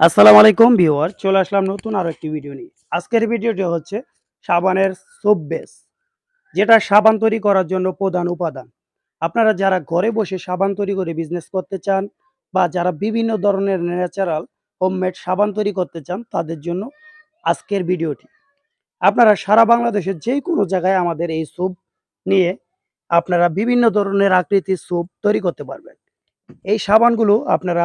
আসসালামু আলাইকুম ভিউয়ার চলে আসলাম নতুন আরও একটি ভিডিও নিয়ে। আজকের ভিডিওটি হচ্ছে সাবানের সোপ বেস যেটা সাবান তৈরি করার জন্য প্রধান উপাদান। আপনারা যারা ঘরে বসে সাবান তৈরি করে বিজনেস করতে চান বা যারা বিভিন্ন ধরনের ন্যাচারাল হোমমেড সাবান তৈরি করতে চান, তাদের জন্য আজকের ভিডিওটি আপনারা সারা বাংলাদেশের যে কোনো জায়গায় আমাদের এই স্যুপ নিয়ে আপনারা বিভিন্ন ধরনের আকৃতির স্যুপ তৈরি করতে পারবেন। এই সাবানগুলো আপনারা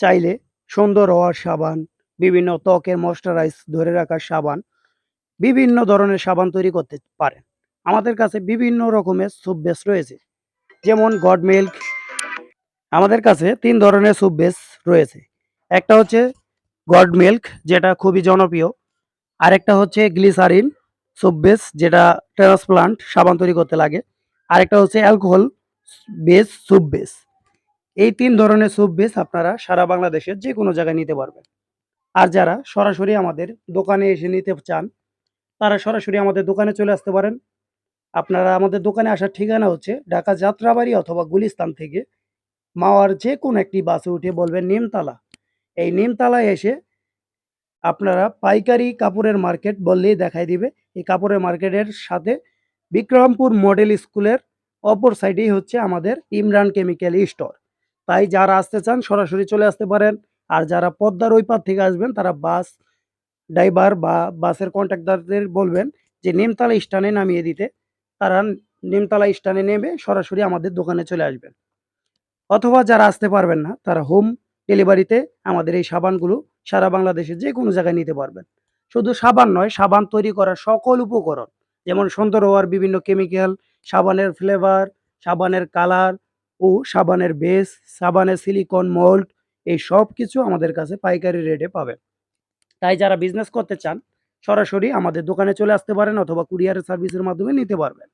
চাইলে সুন্দর হওয়ার সাবান, বিভিন্ন ত্বকের ময়শ্চারাইজ ধরে রাখার সাবান, বিভিন্ন ধরনের সাবান তৈরি করতে পারেন। আমাদের কাছে বিভিন্ন রকমের স্যুপ বেস রয়েছে। যেমন গড মিল্ক, আমাদের কাছে তিন ধরনের স্যুপ বেস রয়েছে। একটা হচ্ছে গড মিল্ক, যেটা খুবই জনপ্রিয়। আরেকটা হচ্ছে গ্লিসারিন স্যুপ বেস যেটা ট্রান্সপ্লান্ট সাবান তৈরি করতে লাগে। আরেকটা হচ্ছে অ্যালকোহল বেস স্যুপ বেস এই তিন ধরনের স্যুপ বেস আপনারা সারা বাংলাদেশের যে কোনো জায়গায় নিতে পারবেন। আর যারা সরাসরি আমাদের দোকানে এসে নিতে চান, তারা সরাসরি আমাদের দোকানে চলে আসতে পারেন। আপনারা আমাদের দোকানে আসার ঠিকানা হচ্ছে ঢাকা যাত্রাবাড়ি অথবা গুলিস্তান থেকে মাওয়ার যে কোনো একটি বাসে উঠে বলবেন নিমতলা। এই নিমতলায় এসে আপনারা পাইকারি কাপড়ের মার্কেট বললেই দেখাই দিবে। এই কাপড়ের মার্কেটের সাথে বিক্রমপুর মডেল স্কুলের অপর সাইডেই হচ্ছে আমাদের ইমরান কেমিক্যাল স্টোর। তাই যারা আসতে চান, সরাসরি চলে আসতে পারেন। আর যারা পদ্মার ওই পার থেকে আসবেন, তারা বাস, ড্রাইভার বা বাসের কন্ট্রাক্টরদের বলবেন যে, নিমতলা স্টানে নামিয়ে দিতে। তারা নিমতলা স্টানে নেমে সরাসরি আমাদের দোকানে চলে আসবেন। অথবা যারা আসতে পারবেন না, তারা হোম ডেলিভারিতে আমাদের এই সাবানগুলো সারা বাংলাদেশে যে কোনো জায়গায় নিতে পারবেন। শুধু সাবান নয়, সাবান তৈরি করার সকল উপকরণ, যেমন সুন্দর হওয়ার বিভিন্ন কেমিক্যাল সাবানের ফ্লেভার সাবানের কালার ও সাবানের বেস, সাবানের সিলিকন মোল্ড এই সব কিছু আমাদের কাছে পাইকারি রেটে পাবেন। তাই যারা বিজনেস করতে চান, সরাসরি আমাদের দোকানে চলে আসতে পারেন অথবা কুরিয়ার সার্ভিসের মাধ্যমে নিতে পারবেন।